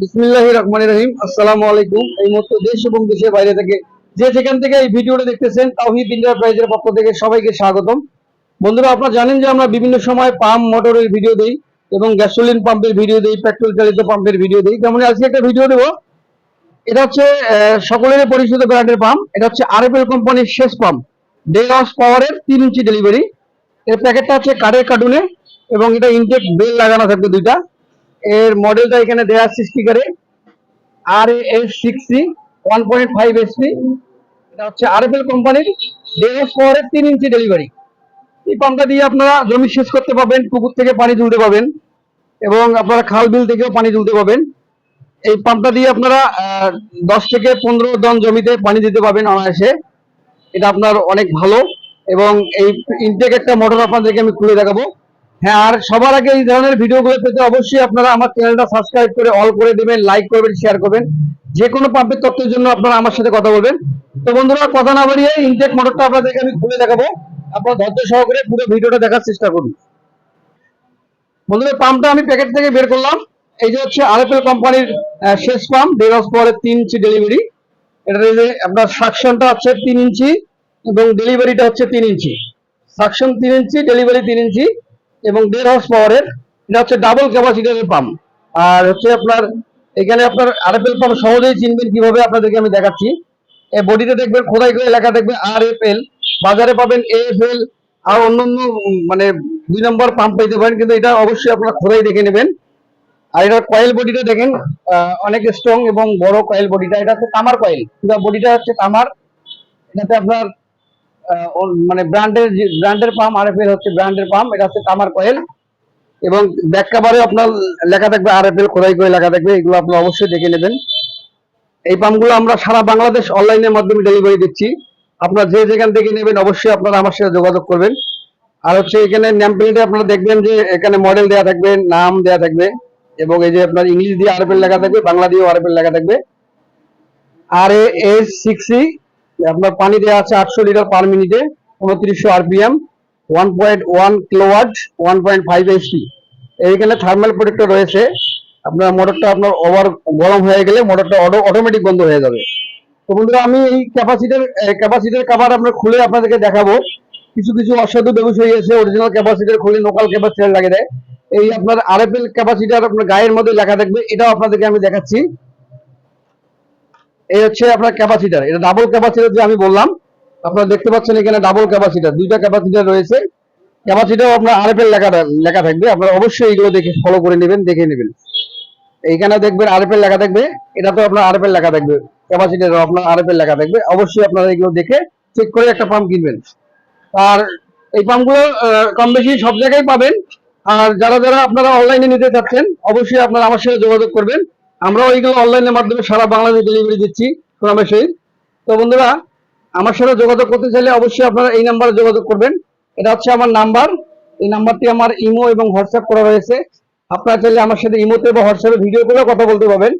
বিসমিল্লাহ রহমান রহিম। আসসালামু আলাইকুম। এই মুহূর্তে দেশ এবং দেশের বাইরে থেকে যে যেখান থেকে এই ভিডিওটা দেখতেছেন, তাওহিদ এন্টারপ্রাইজের পক্ষ থেকে সবাইকে স্বাগতম। বন্ধুরা, আপনারা জানেন যে আমরা বিভিন্ন সময় পাম্প মোটরের ভিডিও দেই এবং গ্যাসোলিন পাম্পের ভিডিও দেই, পেট্রোল চালিত পাম্পের ভিডিও দেই। তেমন আজকে একটা ভিডিও দেবো। এটা হচ্ছে সকলের পরিচিত ব্র্যান্ডের পাম্প। এটা হচ্ছে আরএফএল কোম্পানির শেষ পাম্প। ডেলস পাওয়ারের তিন ইঞ্চি ডেলিভারি এর প্যাকেটটা হচ্ছে কাঠের কার্টুনে এবং এটা ইনটেক বেল লাগানো থাকবে দুইটা। এর মডেলটা এখানে দেওয়া আছে স্টিকারে আর S six C one point five SP এটা হচ্ছে আরএফএল কোম্পানির ডেলস পাওয়ারের তিন ইঞ্চি ডেলিভারি এই পাম্পটা দিয়ে আপনারা জমি সেচ করতে পারবেন, পুকুর থেকে পানি তুলতে পারবেন এবং আপনারা খাল বিল থেকেও পানি তুলতে পারবেন। এই পাম্পটা দিয়ে আপনারা দশ থেকে পনেরো টন জমিতে পানি দিতে পারবেন অনায়াসে। এটা আপনার অনেক ভালো এবং এই ইনটেক একটা মোটর আপনাদেরকে আমি খুলে দেখাবো। হ্যাঁ আর সবার আগে এই ধরনের ভিডিওগুলো পেতে অবশ্যই আপনারা আমার চ্যানেলটা সাবস্ক্রাইব করে অল করে দেবেন লাইক করবেন শেয়ার করবেন। যে কোনো পাম্পের তথ্যের জন্য আপনারা আমার সাথে কথা বলবেন। তো বন্ধুরা, কথা না বাড়িয়ে ইনটেক মোটরটা আপনাদেরকে আমি খুলে দেখাবো। আপনারা ধৈর্য সহকারে পুরো ভিডিওটা দেখার চেষ্টা করুন। বন্ধুরা পাম্পটা আমি প্যাকেট থেকে বের করলাম। এই যে হচ্ছে আরএফএল কোম্পানির শেষ পাম্প ডেরস পরে তিন ইঞ্চি ডেলিভারি এটা আপনার সাকশনটা হচ্ছে তিন ইঞ্চি এবং ডেলিভারিটা হচ্ছে তিন ইঞ্চি সাকশন তিন ইঞ্চি ডেলিভারি তিন ইঞ্চি এবং দেড় হর্স পাওয়ারের এটা হচ্ছে ডাবল ক্যাপাসিটারের পাম্প আর হচ্ছে আপনার, এখানে আপনার আরএফএল পাম্প সহজেই চিনবেন কীভাবে আপনাদেরকে আমি দেখাচ্ছি। এই বডিতে দেখবেন, খোদাই করে লেখা দেখবেন আর এফ এল বাজারে পাবেন এএফএল আর অন্যান্য মানে দুই নম্বর পাম্প পেতে পারেন, কিন্তু এটা অবশ্যই আপনারা খোদাই দেখে নেবেন। আর এটার কয়েল বডিটা দেখেন অনেক স্ট্রং এবং বড় কয়েল বডিটা এটা হচ্ছে তামার কয়েল বডিটা হচ্ছে তামার। এটাতে আপনার মানে ব্র্যান্ডের ব্র্যান্ডের পাম্প আর এফ এল হচ্ছে ব্র্যান্ডের পাম্প এটা হচ্ছে তামার কয়েল। এবং ব্যাক কাভারে আপনার লেখা থাকবে আর এফ এল খোদাই করে লেখা থাকবে, এগুলো আপনারা অবশ্যই দেখে নেবেন। এই পাম্পগুলো আমরা সারা বাংলাদেশ অনলাইনের মাধ্যমে ডেলিভারি দিচ্ছি। আপনারা যে যেখান থেকে নেবেন অবশ্যই আপনারা আমার সাথে যোগাযোগ করবেন। আর হচ্ছে এখানে নেম প্লেটে আপনারা দেখবেন যে এখানে মডেল দেওয়া থাকবে, নাম দেওয়া থাকবে, এবং এই যে আপনার ইংলিশ দিয়ে আরএফএল লেখা থাকবে, বাংলা দিয়ে আরএফএল লেখা থাকবে। আর এস সিক্স আপনার পানি দেওয়া আছে আটশো লিটার পার মিনিটে, উনত্রিশশো RPM one point one kilowatt one point five HP এইখানে থার্মাল প্রোটেক্টর রয়েছে। আপনার মোটরটা আপনার ওভার গরম হয়ে গেলে মোটরটা অটোমেটিক বন্ধ হয়ে যাবে। তো বন্ধুরা, আমি এই ক্যাপাসিটার ক্যাপাসিটার কাভার আপনার খুলে আপনাদেরকে দেখাবো। কিছু কিছু অসাধু ব্যবসায়ী আছে অরিজিনাল ক্যাপাসিটার খুলে লোকাল ক্যাপাসিটার লাগিয়ে দেয়। এই আপনার আরএফএল ক্যাপাসিটার আপনার গায়ের মধ্যে লেখা থাকবে, এটাও আপনাদেরকে আমি দেখাচ্ছি। এই হচ্ছে আপনার ক্যাপাসিটার এটা ডাবল ক্যাপাসিটার যে আমি বললাম, আপনারা দেখতে পাচ্ছেন এখানে ডাবল ক্যাপাসিটার দুইটা ক্যাপাসিটার রয়েছে। ক্যাপাসিটার আপনার আরএফএল লেখা লেখা থাকবে, আপনারা অবশ্যই এগুলো দেখে ফলো করে নেবেন, দেখে নেবেন। এইখানে দেখবেন আরএফএল লেখা থাকবে এটা তো আপনার আরএফএল লেখা থাকবে ক্যাপাসিটার আপনার আরএফএল লেখা থাকবে, অবশ্যই আপনারা এগুলো দেখে চেক করে একটা পাম্প কিনবেন। আর এই পাম্পগুলো কম বেশি সব জায়গায় পাবেন, আর যারা যারা আপনারা অনলাইনে নিতে চাচ্ছেন, অবশ্যই আপনারা আমার সাথে যোগাযোগ করবেন আমরাও এইগুলো অনলাইনের মাধ্যমে সারা বাংলাদেশ ডেলিভারি দিচ্ছি সহিত তো বন্ধুরা, আমার সাথে যোগাযোগ করতে চাইলে অবশ্যই আপনারা এই নাম্বারে যোগাযোগ করবেন। এটা হচ্ছে আমার নাম্বার এই নাম্বারটি আমার ইমো এবং হোয়াটসঅ্যাপ করা রয়েছে। আপনারা চাইলে আমার সাথে ইমোতে বা হোয়াটসঅ্যাপে ভিডিও করেও কথা বলতে পারবেন।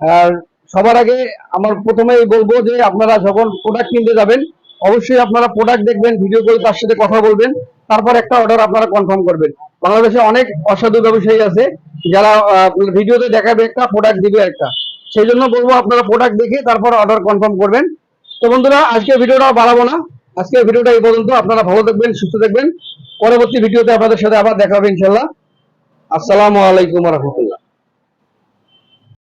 আর সবার আগে আমার প্রথমেই বলব যে আপনারা যখন প্রোডাক্ট কিনতে যাবেন, অবশ্যই আপনারা প্রোডাক্ট দেখবেন ভিডিও করে তার সাথে কথা বলবেন। তারপর একটা অর্ডার আপনারা কনফার্ম করবেন। বাংলাদেশে অনেক অসাধু ব্যবসায়ী আছে। যারা ভিডিওতে দেখাবে একটা প্রোডাক্ট দিবে একটা। সেই জন্য বলব আপনারা প্রোডাক্ট দেখে তারপর অর্ডার কনফার্ম করবেন। তো বন্ধুরা, আজকে ভিডিওটা বাড়াবো না। আজকে ভিডিওটা এই পর্যন্ত। আপনারা ভালো থাকবেন, সুস্থ থাকবেন। পরবর্তী ভিডিওতে আপনাদের সাথে আবার দেখাবেন ইনশাল্লাহ আসসালামু আলাইকুম রহমতুল্লাহ।